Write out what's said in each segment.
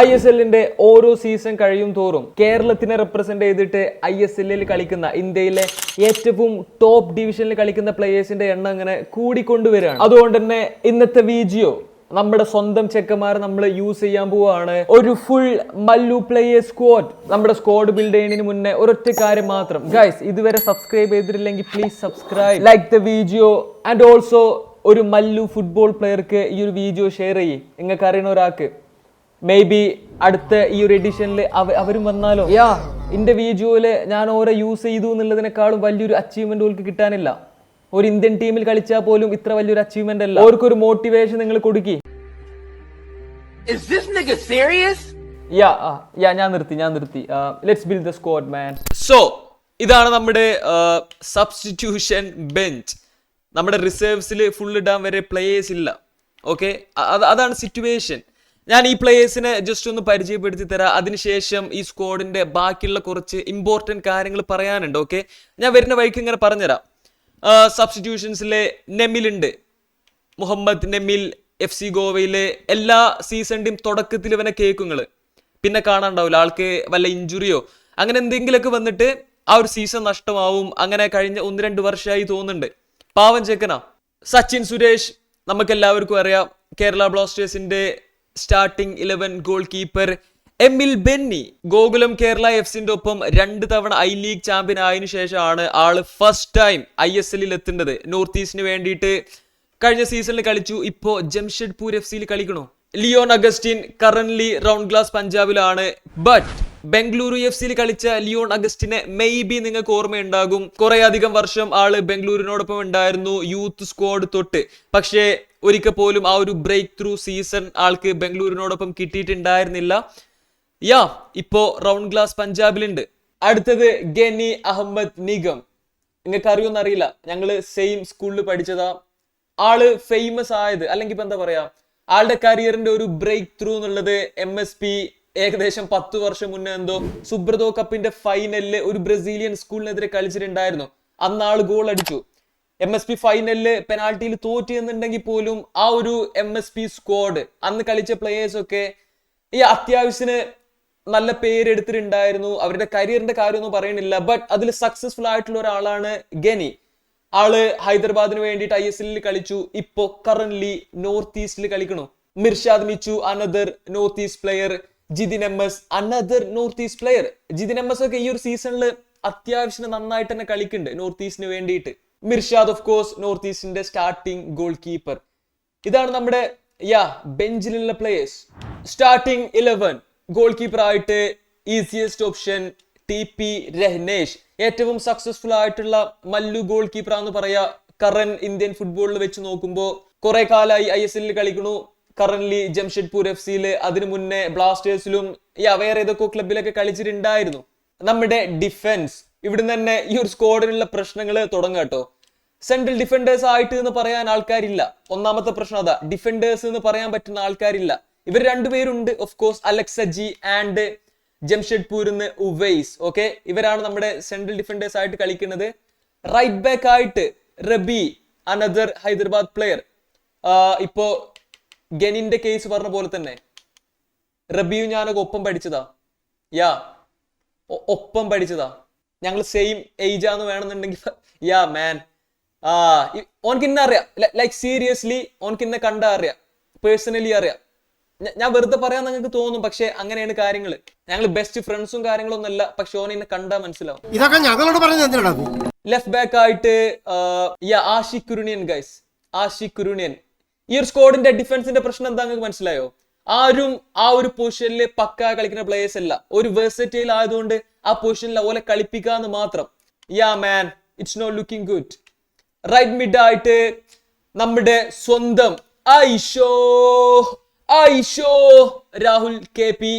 I S എല്ലിന്റെ ഓരോ season കഴിയും തോറും കേരളത്തിനെ റെപ്രസെന്റ് ചെയ്തിട്ട് ഐ എസ് എല്ലിൽ കളിക്കുന്ന ഇന്ത്യയിലെ ഏറ്റവും ടോപ്പ് ഡിവിഷനിൽ കളിക്കുന്ന പ്ലേയേഴ്സിന്റെ എണ്ണം ഇങ്ങനെ കൂടിക്കൊണ്ടുവരികയാണ്. അതുകൊണ്ട് തന്നെ ഇന്നത്തെ വീജിയോ നമ്മുടെ സ്വന്തം ചെക്കന്മാർ നമ്മൾ യൂസ് ചെയ്യാൻ പോവാണ്. ഒരു ഫുൾ മല്ലു പ്ലേയേഴ്സ് സ്ക്വാഡ് നമ്മുടെ സ്ക്വാഡ് ബിൽഡ് ചെയ്യുന്നതിന് മുന്നേ ഒരൊറ്റ കാര്യം മാത്രം. ഗൈസ് ഇതുവരെ സബ്സ്ക്രൈബ് ചെയ്തിട്ടില്ലെങ്കിൽ please subscribe like the video and also ഒരു മല്ലു ഫുട്ബോൾ പ്ലെയർക്ക് ഈ ഒരു വീഡിയോ ഷെയർ ചെയ്യും. നിങ്ങൾക്ക് അറിയുന്ന ഒരാൾക്ക് മേ ബി അടുത്ത ഈ ഒരു എഡിഷനിൽ അവരും വന്നാലോ? യാ എന്റെ വീഡിയോയിൽ ഞാൻ ഓരോ യൂസ് ചെയ്തു എന്നുള്ളതിനേക്കാളും വലിയൊരു അച്ചീവ്മെന്റ് ഓർക്ക് കിട്ടാനില്ല. ഒരു ഇന്ത്യൻ ടീമിൽ കളിച്ചാൽ പോലും ഇത്ര വലിയൊരു അച്ചീവ്മെന്റ് അല്ല. ഓർക്കൊരു മോട്ടിവേഷൻ നിങ്ങൾ കൊടുക്കി? യാ യാ ഞാൻ നിർത്തി ഞാൻ നിർത്തി. Let's build the squad man so ഇതാണ് നമ്മുടെ സബ്സ്റ്റിറ്റ്യൂഷൻ ബെഞ്ച് നമ്മുടെ റിസർവ്സിൽ ഫുൾ ഇടാൻ വരെ പ്ലേയേഴ്സ് ഇല്ല. ഓക്കെ അതാണ് സിറ്റുവേഷൻ ഞാൻ ഈ പ്ലേയേഴ്സിനെ ജസ്റ്റ് ഒന്ന് പരിചയപ്പെടുത്തി തരാം. അതിനുശേഷം ഈ സ്ക്വാഡിന്റെ ബാക്കിയുള്ള കുറച്ച് ഇമ്പോർട്ടന്റ് കാര്യങ്ങൾ പറയാനുണ്ട് ഓക്കെ ഞാൻ വരുന്ന വഴിക്ക് ഇങ്ങനെ പറഞ്ഞുതരാം. സബ്സ്റ്റിറ്റ്യൂഷൻസിലെ നെമിലുണ്ട്. മുഹമ്മദ് നെമിൽ എഫ് സി ഗോവയിലെ എല്ലാ സീസണിന്റെയും തുടക്കത്തിൽ ഇവനെ കേൾക്കുങ്ങൾ പിന്നെ കാണാണ്ടാവില്ല ആൾക്ക് വല്ല ഇഞ്ചുറിയോ അങ്ങനെ എന്തെങ്കിലുമൊക്കെ വന്നിട്ട് ആ ഒരു സീസൺ നഷ്ടമാവും. അങ്ങനെ കഴിഞ്ഞ ഒന്ന് രണ്ട് വർഷമായി തോന്നുന്നുണ്ട്. പാവൻ ചെക്കനാ. സച്ചിൻ സുരേഷ് നമുക്ക് എല്ലാവർക്കും അറിയാം. കേരള ബ്ലാസ്റ്റേഴ്സിന്റെ starting eleven goal keeper Emil Benny Gokulam Kerala F സിന്റെ ഒപ്പം രണ്ട് തവണ ഐ ലീഗ് ചാമ്പ്യൻ ആയതിനു ശേഷമാണ് ആൾ ഫസ്റ്റ് ടൈം ഐ എസ് എല്ലിൽ എത്തേണ്ടത് നോർത്ത് ഈസ്റ്റിന് വേണ്ടിയിട്ട് കഴിഞ്ഞ സീസണിൽ കളിച്ചു. ഇപ്പോ ജംഷഡ്പൂർ എഫ് സിയിൽ കളിക്കണോ. Leon Augustine current round glass പഞ്ചാബിലാണ് but Bengaluru F സിയിൽ കളിച്ച ലിയോൺ അഗസ്റ്റിനെ മെയ് ബി നിങ്ങൾക്ക് ഓർമ്മയുണ്ടാകും. കുറെ അധികം വർഷം ആൾ ബംഗളൂരിനോടൊപ്പം ഉണ്ടായിരുന്നു യൂത്ത് സ്ക്വാഡ് തൊട്ട്. പക്ഷേ ഒരിക്കൽ പോലും ആ ഒരു ബ്രേക്ക് ത്രൂ സീസൺ ആൾക്ക് ബംഗളൂരിനോടൊപ്പം കിട്ടിയിട്ടുണ്ടായിരുന്നില്ല. യാ ഇപ്പോ റൗണ്ട് ഗ്ലാസ് പഞ്ചാബിലുണ്ട്. അടുത്തത് ഗനി അഹമ്മദ് നിഗം. നിങ്ങൾക്ക് അറിയുമെന്ന് അറിയില്ല ഞങ്ങൾ സെയിം സ്കൂളിൽ പഠിച്ചതാ. ആൾ ഫേമസ് ആയത് അല്ലെങ്കിൽ ഇപ്പൊ എന്താ പറയാ? ആളുടെ കരിയറിന്റെ ഒരു ബ്രേക്ക് ത്രൂ എന്നുള്ളത് എം എസ് പി ഏകദേശം പത്ത് വർഷം മുന്നേ എന്തോ സുബ്രതോ കപ്പിന്റെ ഫൈനലിൽ ഒരു ബ്രസീലിയൻ സ്കൂളിനെതിരെ കളിച്ചിട്ടുണ്ടായിരുന്നു. അന്ന് ആൾ ഗോൾ അടിച്ചു. എം എസ് പി ഫൈനലിൽ പെനാൾട്ടിയിൽ തോറ്റി എന്നുണ്ടെങ്കിൽ പോലും ആ ഒരു എം എസ് പി സ്ക്വാഡ് അന്ന് കളിച്ച പ്ലേയേഴ്സ് ഒക്കെ ഈ അത്യാവശ്യത്തിന് നല്ല പേരെടുത്തിട്ടുണ്ടായിരുന്നു അവരുടെ കരിയറിന്റെ കാര്യമൊന്നും പറയണില്ല ബട്ട് അതിൽ സക്സസ്ഫുൾ ആയിട്ടുള്ള ഒരാളാണ് ഗനി. ആൾ ഹൈദരാബാദിന് വേണ്ടിയിട്ട് ഐ എസ് എല്ലിൽ കളിച്ചു. ഇപ്പോ കറന്റ് നോർത്ത് ഈസ്റ്റിൽ കളിക്കണു. Mirshad Michu another north east player Jithin M S another north east player Jithin M S ഒക്കെ ഈ ഒരു സീസണിൽ അത്യാവശ്യം നന്നായിട്ട് തന്നെ കളിക്കുന്നുണ്ട് നോർത്ത് ഈസ്റ്റിന് വേണ്ടിയിട്ട്. മിർഷാദ് ഓഫ് കോഴ്സ് നോർത്ത് ഈസ്റ്റിന്റെ സ്റ്റാർട്ടിംഗ് ഗോൾ കീപ്പർ ഇതാണ് നമ്മുടെ yeah ബെഞ്ചിലുള്ള players starting eleven goal keeper ആയിട്ട് easiest option T P Rehenesh ഏറ്റവും സക്സസ്ഫുൾ ആയിട്ടുള്ള മല്ലു ഗോൾ കീപ്പർ ആണെന്ന് പറയാ കറൻ ഇന്ത്യൻ ഫുട്ബോളിൽ വെച്ച് നോക്കുമ്പോൾ കുറെ കാലമായി ഐ എസ് എല്ലിൽ കളിക്കണു കറന്റ്ലി ജംഷഡ്പൂർ എഫ് സിയിൽ അതിനു മുന്നേ ബ്ലാസ്റ്റേഴ്സിലും യാ വേറെ ഏതൊക്കെ ക്ലബിലൊക്കെ കളിച്ചിട്ടുണ്ടായിരുന്നു. നമ്മുടെ ഡിഫൻസ് ഇവിടുന്ന് തന്നെ ഈ ഒരു സ്ക്വാഡിനുള്ള പ്രശ്നങ്ങൾ തുടങ്ങുക കേട്ടോ. സെൻട്രൽ ഡിഫൻഡേഴ്സ് ആയിട്ട് എന്ന് പറയാൻ ആൾക്കാരില്ല. ഒന്നാമത്തെ പ്രശ്നം അതാ. ഡിഫൻഡേഴ്സ് എന്ന് പറയാൻ പറ്റുന്ന ആൾക്കാരില്ല. ഇവർ രണ്ടുപേരുണ്ട് of course Alexa G and ജംഷഡ്പൂരിൽ നിന്ന് ഉവൈസ് ഓക്കെ ഇവരാണ് നമ്മുടെ സെൻട്രൽ ഡിഫൻഡേഴ്സ് ആയിട്ട് കളിക്കുന്നത്. റൈറ്റ് ബാക്ക് ആയിട്ട് റബി അനദർ ഹൈദരാബാദ് പ്ലെയർ ഇപ്പോ ഗനിന്റെ കേസ് പറഞ്ഞ പോലെ തന്നെ. റബിയും ഞാനൊക്കെ ഒപ്പം പഠിച്ചതാ. യാ ഒപ്പം പഠിച്ചതാ. ഞങ്ങൾ സെയിം ഏജ് ആന്ന് വേണമെന്നുണ്ടെങ്കിൽ യാ മാൻ ആ ഓനക്ക് ഇന്ന അറിയാം. ലൈക്ക് സീരിയസ്ലി ഓനക്ക് ഇന്ന കണ്ട അറിയാം. പേഴ്സണലി അറിയാം. ഞാൻ വെറുതെ പറയാൻ നിങ്ങൾക്ക് തോന്നും പക്ഷെ അങ്ങനെയാണ് കാര്യങ്ങൾ ഞങ്ങൾ ബെസ്റ്റ് ഫ്രണ്ട്സും കാര്യങ്ങളൊന്നും അല്ല പക്ഷെ ഓൻ എന്നെ കണ്ടാ മനസ്സിലാവും. ഇതൊക്കെ ഞങ്ങളോട് ലെഫ്റ്റ് ബാക്ക് ആയിട്ട് യാ ആഷിഖ് കുരുണിയൻ ഗൈസ് ആഷിഖ് കുരുണിയൻ. ഈ ഒരു സ്കോഡിന്റെ ഡിഫൻസിന്റെ പ്രശ്നം എന്താ നിങ്ങൾക്ക് മനസ്സിലായോ? ആരും ആ ഒരു പൊസിഷനിൽ പക്ക കളിക്കുന്ന പ്ലേയേഴ്സ് അല്ല. ഒരു വേഴ്സറ്റൈൽ ആയതുകൊണ്ട് ആ പൊസിഷനിൽ ഓലെ കളിപ്പിക്കാന്ന് മാത്രം. Yeah man it's no looking good right mid ആയിട്ട് നമ്മുടെ സ്വന്തം ഐഷോ ഐഷോ രാഹുൽ കെ പി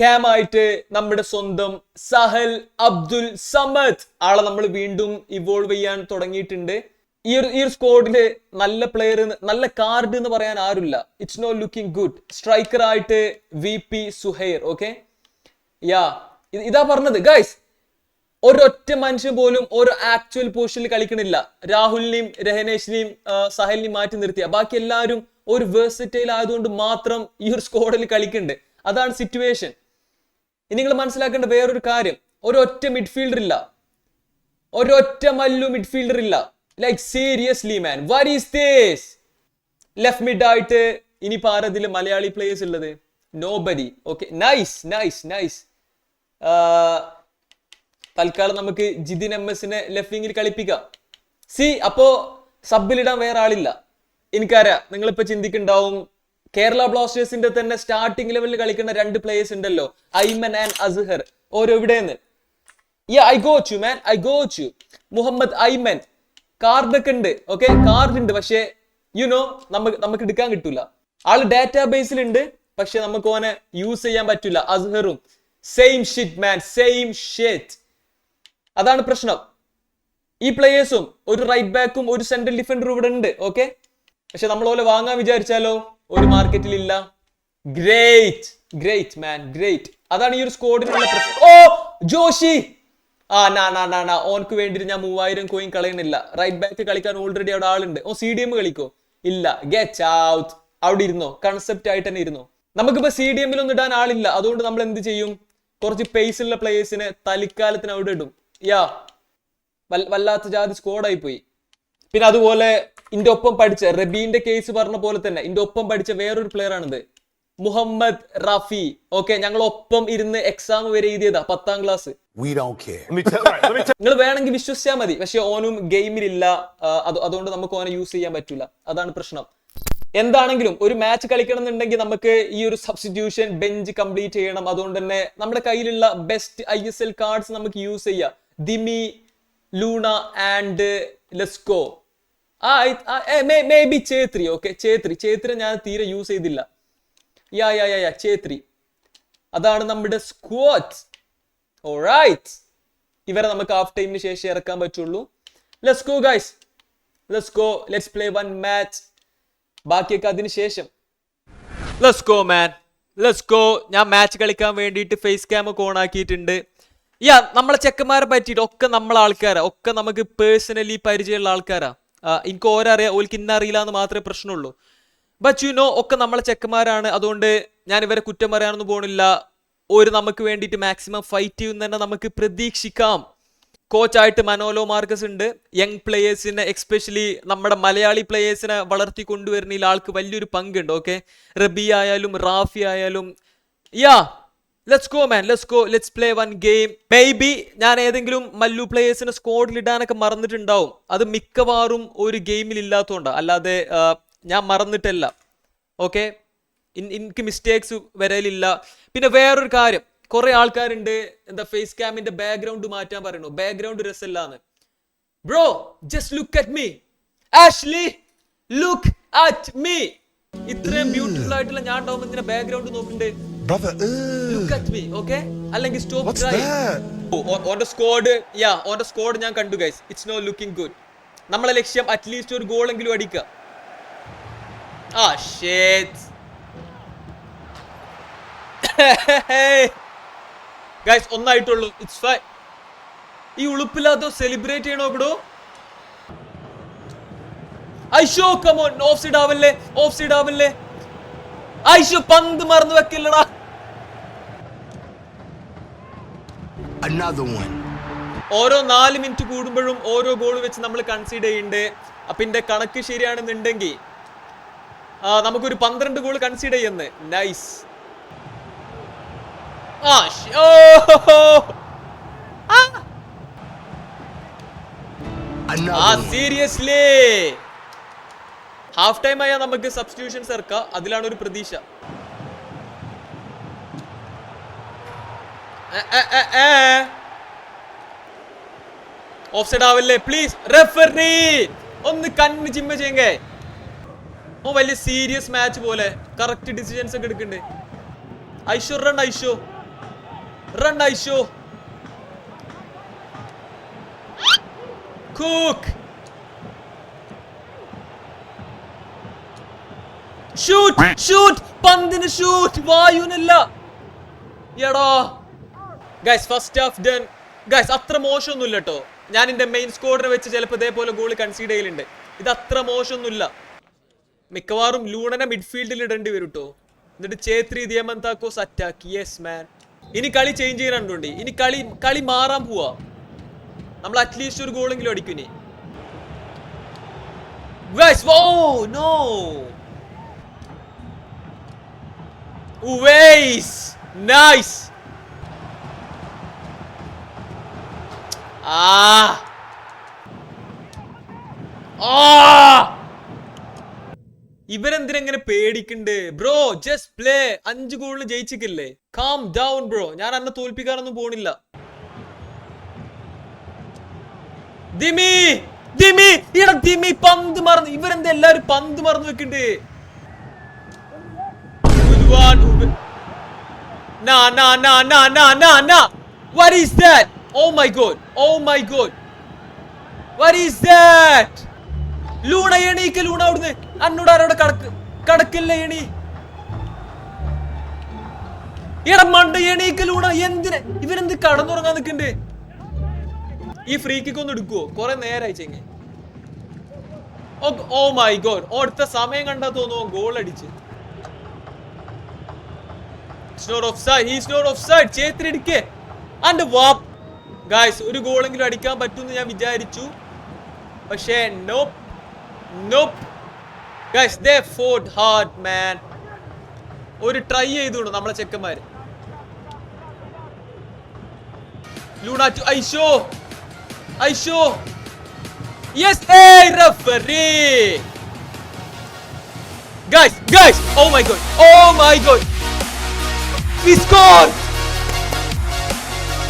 ക്യാം ആയിട്ട് നമ്മുടെ സ്വന്തം സഹൽ അബ്ദുൽ സമദ്. ആളെ നമ്മൾ വീണ്ടും ഇവോൾവ് ചെയ്യാൻ തുടങ്ങിയിട്ടുണ്ട്. ഈ ഒരു ഈ ഒരു സ്ക്വാഡിൽ നല്ല പ്ലെയർ നല്ല കാർഡ് എന്ന് പറയാൻ ആരുമില്ല. It's no looking good striker ആയിട്ട് V P Suhair okay yeah ഇതാ പറഞ്ഞത്. ഗൈസ് ഒരൊറ്റ മനുഷ്യൻ പോലും ഒരു ആക്ച്വൽ പൊസിഷനിൽ കളിക്കണില്ല. രാഹുലിനെയും രഹനേഷിനെയും സഹലിനെയും മാറ്റി നിർത്തിയ. ബാക്കി എല്ലാവരും ഒരു വേഴ്സിറ്റൈൽ ആയതുകൊണ്ട് മാത്രം ഈ ഒരു സ്ക്വാഡിൽ കളിക്കുന്നുണ്ട് അതാണ് സിറ്റുവേഷൻ ഇനി നിങ്ങൾ മനസ്സിലാക്കേണ്ട വേറൊരു കാര്യം. ഒരൊറ്റ മിഡ്ഫീൽഡർ ഇല്ല. ഒരൊറ്റ മല്ലു മിഡ്ഫീൽഡർ ഇല്ല. Like seriously man what is this left mid ആയിട്ട് ഇനി പാറതിൽ മലയാളി പ്ലേയേഴ്സ് ഉള്ളത്. No buddy okay nice nice nice തൽക്കാലം നമുക്ക് ജിതിൻ എം എസിനെ ലെഫ്റ്റ് വിങ്ങിൽ കളിപ്പിക്കാം. സി അപ്പോ സബിലിടാൻ വേറെ ആളില്ല. എനിക്കറിയാം നിങ്ങളിപ്പോ ചിന്തിക്കുന്നുണ്ടാവും കേരള ബ്ലാസ്റ്റേഴ്സിന്റെ തന്നെ സ്റ്റാർട്ടിംഗ് ലെവലിൽ കളിക്കുന്ന രണ്ട് പ്ലേയേഴ്സ് ഉണ്ടല്ലോ ഐമൻ ആൻഡ് അസ്ഹർ ഓരോ എവിടെയെന്ന്? ഈ ഐ ഗോ ചു മാൻ ഐ ഗോ ചു മുഹമ്മദ് ഐമൻ കാർഡൊക്കെ ഉണ്ട് ഓക്കെ കാർഡ് ഉണ്ട് പക്ഷേ യു നോ നമുക്ക് നമുക്ക് എടുക്കാൻ കിട്ടൂല. ആൾ ഡാറ്റാ ബേസിലുണ്ട് പക്ഷെ നമുക്ക് ഓനെ യൂസ് ചെയ്യാൻ പറ്റൂല. അസ്ഹറും. Same shit man same shit അതാണ് പ്രശ്നം. ഈ പ്ലേയേഴ്സും ഒരു റൈറ്റ് ബാക്കും ഒരു സെൻട്രൽ ഡിഫൻഡറും ഇവിടെ ഉണ്ട് ഓക്കെ പക്ഷെ നമ്മൾ ഓലെ വാങ്ങാൻ വിചാരിച്ചാലോ? ഒരു മാർക്കറ്റിൽ ഇല്ല. ഗ്രേറ്റ് ഗ്രേറ്റ് മാൻ ഗ്രേറ്റ് അതാണ് ഈ ഒരു സ്കോഡിനുള്ള പ്രശ്നം. ഓ ജോഷി! ആ നാ നാ നാ നാ. ഓനക്ക് വേണ്ടിയിട്ട് ഞാൻ മൂവായിരം കോയിൻ കളയണില്ല റൈറ്റ് ബാക്ക് കളിക്കാൻ ഓൾറെഡി അവിടെ ആളുണ്ട്. ഓ സി ഡി എം കളിക്കോ? ഇല്ല. ഗെറ്റ് ഔട്ട് അവിടെ ഇരുന്നോ? കൺസെപ്റ്റ് ആയിട്ട് തന്നെ ഇരുന്നോ? നമുക്കിപ്പോ സി ഡി എമ്മിൽ ഒന്നും ഇടാൻ ആളില്ല. അതുകൊണ്ട് നമ്മൾ എന്ത് ചെയ്യും? കുറച്ച് പേസ് ഉള്ള പ്ലേയേഴ്സിനെ തലിക്കാലത്തിന് അവിടെ ഇടും. യാ വല്ലാത്ത ജാതി സ്കോഡായി പോയി. പിന്നെ അതുപോലെ ഇന്റെ ഒപ്പം പഠിച്ച റബീന്റെ കേസ് പറഞ്ഞ പോലെ തന്നെ ഇന്റെ ഒപ്പം പഠിച്ച വേറൊരു പ്ലെയർ ആണിത്. മുഹമ്മദ് റാഫി. ഓക്കെ ഞങ്ങൾ ഒപ്പം ഇരുന്ന് എക്സാം വരെ എഴുതിയതാ പത്താം ക്ലാസ്. നിങ്ങൾ വേണമെങ്കിൽ വിശ്വസിച്ചാൽ മതി പക്ഷെ ഓനും ഗെയിമിലില്ല അതുകൊണ്ട് നമുക്ക് ഓനെ യൂസ് ചെയ്യാൻ പറ്റൂല. അതാണ് പ്രശ്നം. എന്താണെങ്കിലും ഒരു മാച്ച് കളിക്കണം എന്നുണ്ടെങ്കിൽ നമുക്ക് ഈ ഒരു സബ്സ്റ്റിറ്റ്യൂഷൻ ബെഞ്ച് കംപ്ലീറ്റ് ചെയ്യണം. അതുകൊണ്ട് തന്നെ നമ്മുടെ കയ്യിലുള്ള best I S L cards നമുക്ക് യൂസ് ചെയ്യാം. Dimi Luna and Lesko. ആ maybe Chhetri okay Chhetri Chhetri ഞാൻ തീരെ യൂസ് ചെയ്തില്ല. യാ യാ യാ ചേത്രി അതാണ് നമ്മുടെ സ്ക്വാറ്റ് ഓറൈറ്റ് ഇവരെ നമുക്ക് ഹാഫ് ടൈമിന് ശേഷം ഇറക്കാൻ പറ്റുള്ളൂ. Let's go guys let's go let's play one match ബാക്കിയൊക്കെ അതിന് ശേഷം. Let's go man let's go ഞാൻ മാച്ച് കളിക്കാൻ വേണ്ടിയിട്ട് ഫേസ് ക്യാം ഒക്കെ ഓൺ ആക്കിയിട്ടുണ്ട്. യാ നമ്മളെ ചെക്കന്മാരെ പറ്റിയിട്ട് ഒക്കെ നമ്മളെ ആൾക്കാരാ. ഒക്കെ നമുക്ക് പേഴ്സണലി പരിചയമുള്ള ആൾക്കാരാ. എനിക്ക് ഓരോ അറിയാം ഓൽക്ക് ഇന്നറിയില്ല എന്ന് മാത്രമേ പ്രശ്നമുള്ളൂ. ബട്ട് യു നോ ഒക്കെ നമ്മളെ ചെക്കന്മാരാണ്. അതുകൊണ്ട് ഞാൻ ഇവരെ കുറ്റം പറയാനൊന്നും പോണില്ല. ഒരു നമുക്ക് വേണ്ടിയിട്ട് മാക്സിമം ഫൈറ്റ് ചെയ്യും തന്നെ നമുക്ക് പ്രതീക്ഷിക്കാം. കോച്ചായിട്ട് മനോലോ മാർക്കസ് ഉണ്ട്. യങ് പ്ലേയേഴ്സിനെ എക്സ്പെഷ്യലി നമ്മുടെ മലയാളി പ്ലേയേഴ്സിനെ വളർത്തി കൊണ്ടുവരുന്നതിൽ ആൾക്ക് വലിയൊരു പങ്കുണ്ട് ഓക്കെ റബി ആയാലും റാഫി ആയാലും. Yeah let's go man let's go let's play one game maybe ഞാൻ ഏതെങ്കിലും മല്ലു പ്ലേയേഴ്സിനെ സ്കോഡിൽ ഇടാനൊക്കെ മറന്നിട്ടുണ്ടാവും. അത് മിക്കവാറും ഒരു ഗെയിമിൽ ഇല്ലാത്തതുകൊണ്ടാണ് അല്ലാതെ ഞാൻ മറന്നിട്ടല്ല. ഓക്കെ എനിക്ക് മിസ്റ്റേക്സ് വരലില്ല. പിന്നെ വേറൊരു കാര്യം. കുറെ ആൾക്കാരുണ്ട് എന്താ ഫേസ് ക്യാമിന്റെ ബാക്ക്ഗ്രൗണ്ട് മാറ്റാൻ പറയുന്നു. Background രസമില്ലാന്ന് bro just look at me Ashley look at me ഇത്രയും ബ്യൂട്ടിഫുൾ ആയിട്ടുള്ള ഞാൻ ഉണ്ടാവുമ്പോൾ ഇതിന്റെ ബാക്ക്ഗ്രൗണ്ട് നോക്കുന്നുണ്ട് Brother, look at me okay അല്ലെങ്കിൽ സ്റ്റോപ്പ്? ഓന്റെ സ്കോഡ് യാ ഓന്റെ സ്കോഡ് ഞാൻ കണ്ടു guys it's no looking good നമ്മളെ ലക്ഷ്യം അറ്റ്ലീസ്റ്റ് ഒരു ഗോൾ എങ്കിലും അടിക്കുക. ആ ഷേറ്റ് ഗൈസ് ഒന്നായിട്ടുള്ളൂ. ഇറ്റ്സ് ഫൈ ഈ ഉളുപ്പില്ലാത്ത സെലിബ്രേറ്റ് ചെയ്യണോ ബ്രോ? ഐഷോ കമോൺ ഓഫ് സൈഡ് ആവല്ലേ? ഓഫ് സൈഡ് ആവല്ലേ? ഐഷോ പന്ത് മറന്നു വെക്കില്ലടാ. Another one. ഓരോ നാല് മിനിറ്റ് കൂടുമ്പോഴും ഓരോ ഗോൾ വെച്ച് നമ്മൾ കൺസിഡർ ചെയ്യുന്നുണ്ട്. അപ്പൊ കണക്ക് ശരിയാണെന്നുണ്ടെങ്കിൽ നമുക്കൊരു പന്ത്രണ്ട് ഗോൾ കൺസീഡ് ചെയ്യുന്നത് നൈസ് ആ. സീരിയസ്ലി ഹാഫ് ടൈം ആയാൽ നമുക്ക് സബ്സ്റ്റിറ്റ്യൂഷൻസ് ഇറക്കാം. അതിലാണ് ഒരു പ്രതീക്ഷ. ഓഫ് സൈഡ് ആവല്ലേ? പ്ലീസ് റെഫറി ഒന്ന് കണ്ണ് ചിമ്മ ചെയ്യേ. ഓ വലിയ സീരിയസ് മാച്ച് പോലെ. കറക്റ്റ് ഡിസിഷൻസ് ഒക്കെ എടുക്കണ്ടേ. ഐഷോ റൺ ഐഷോ റൺ ഐഷോ കുക്ക് ഷൂട്ട് ഷൂട്ട് പന്തിന് ഷൂട്ട് വായുനല്ല എടാ. Guys first half done guys അത്ര മോശമൊന്നുമില്ല കേട്ടോ ഞാൻ എന്റെ മെയിൻ സ്കോഡിനെ വെച്ച് ചിലപ്പോൾ ഇതേപോലെ ഗോൾ കൺസീഡ് ചെയ്യലുണ്ട്. ഇത് അത്ര മോശമൊന്നുമില്ല. മിക്കവാറും ലൂണനെ മിഡ്ഫീൽഡിൽ ഇടേണ്ടി വരും കേട്ടോ എന്നിട്ട് Chhetri Diamantakos attack yes man ഇനി കളി ചേഞ്ച് ചെയ്യാനുണ്ട് ഇനി കളി കളി മാറാൻ പോവാ. നമ്മൾ അറ്റ്ലീസ്റ്റ് ഒരു ഗോളെങ്കിലും അടിക്കും ഇനി. നൈസ് ആ no! ഇവരെന്തിനെങ്ങനെ പേടിക്കണ്ട്? ബ്രോ ജസ്റ്റ് പ്ലേ അഞ്ച് ഗോളിന് ജയിച്ചിക്കില്ലേ കാം ഡൗൺ ബ്രോ ഞാൻ അന്നെ തോൽപ്പിക്കാനൊന്നും പോണില്ല. ദിമി ദിമി ഇവിടെ ദിമി പന്ത് മറന്നു. ഇവരെന്താ എല്ലാരും പന്ത് മറന്നു വെക്കണ്ട്? നാ നാ നാ നാ നാ നാ നാ. What is that? Oh my god. Oh my god. What is that? Luna എണീക്ക Luna അവിടുന്ന്. അന്നോട് ആരോടെ കടക്ക് കടക്കില്ല എണി ഇട മണ്ട എണീക്കലൂടെ എന്തിന്? ഇവരെന്ത് കടന്നുറങ്ങാൻ നിൽക്കണ്ടേ? ഈ ഫ്രീ കിക്ക് ഒന്ന് എടുക്കുവോ? കുറെ നേരായി ചെങ്ങ. ഓ മൈ ഗോഡ് അടുത്ത സമയം കണ്ടാ തോന്നുവോ? ഗോൾ അടിച്ച്. ഒരു ഗോളെങ്കിലും അടിക്കാൻ പറ്റുമെന്ന് ഞാൻ വിചാരിച്ചു. പക്ഷേ nope nope guys they fought hard man ഒരു ട്രൈ ചെയ്തോളൂ നമ്മളെ ചെക്കന്മാര്. ലൂണാറ്റു ഐഷോ ഐഷോ യെസ് ഏ referee guys guys oh my god oh my god we score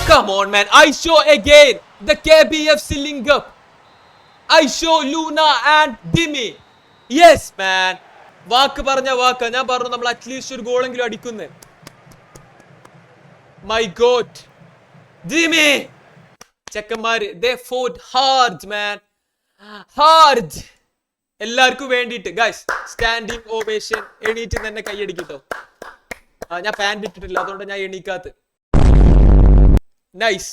Come on, man. I show again. The KBFC link up. I show Luna and Dimi. Yes, man വാക്ക് പറഞ്ഞ വാക്ക്. ഞാൻ പറഞ്ഞു നമ്മൾ അറ്റ്ലീസ്റ്റ് ഒരു ഗോളെങ്കിലും അടിക്കുന്നേ. മൈ ഗോഡ് ജിമി ചെക്കന്മാര് ദേ മാൻ ഹാർഡ് എല്ലാവർക്കും വേണ്ടിയിട്ട്. ഗൈസ് സ്റ്റാൻഡിങ് ഓവേഷൻ എണീറ്റ് തന്നെ കൈയടിക്കട്ടോ ഞാൻ പാന്റ് ഇട്ടിട്ടില്ല. അതുകൊണ്ട് ഞാൻ എണീക്കാത്ത നൈസ്